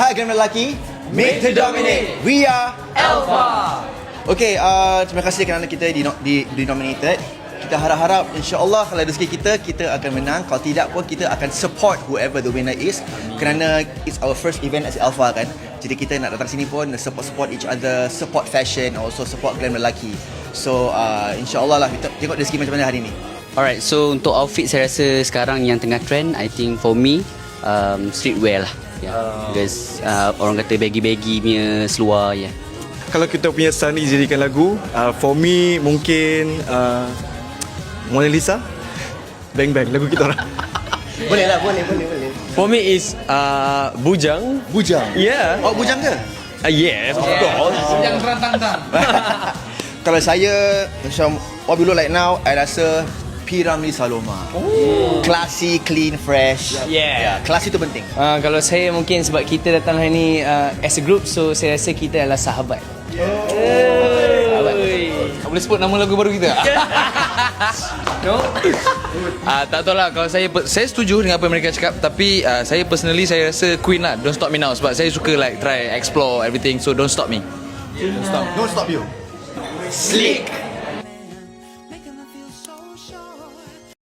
Hak Grand Lelaki. Make to dominate. We are Alpha. Okay, uh, terima kasih kerana kita di, di, di nominated. Kita harap-harap insyaAllah kalau rezeki kita kita akan menang. Kalau tidak pun kita akan support whoever the winner is. Kerana it's our first event as Alpha kan? Jadi kita nak datang sini pun support-support each other support fashion also support glam lelaki. So uh, insyaAllah lah kita tengok rezeki macam mana hari ni. Alright, so untuk outfit saya rasa sekarang yang tengah trend, I think for me, um, streetwear lah. Yeah. Because uh, orang kata baggy-baggy punya seluar, yeah. Kalau kita punya style ni dijadikan lagu uh, For me mungkin uh, Mona Lisa Bang Bang lagu kita orang boleh lah boleh boleh boleh For me is uh, Bujang. bujang Yeah. oh bujang ke Uh, yes, of course. kalau saya macam what we look like now I rasa Piramli Saloma oh. classy clean fresh Yeah. yeah classy tu penting Uh, kalau saya mungkin sebab kita datang hari ni uh, as a group so saya rasa kita adalah sahabat. Boleh sebut nama lagu baru kita? no? Ah, tak tahu lah kalau saya saya setuju dengan apa yang mereka cakap tapi uh, saya personally saya rasa Queen lah Don't Stop Me Now sebab saya suka like try explore everything so don't stop me. don't stop you Slick.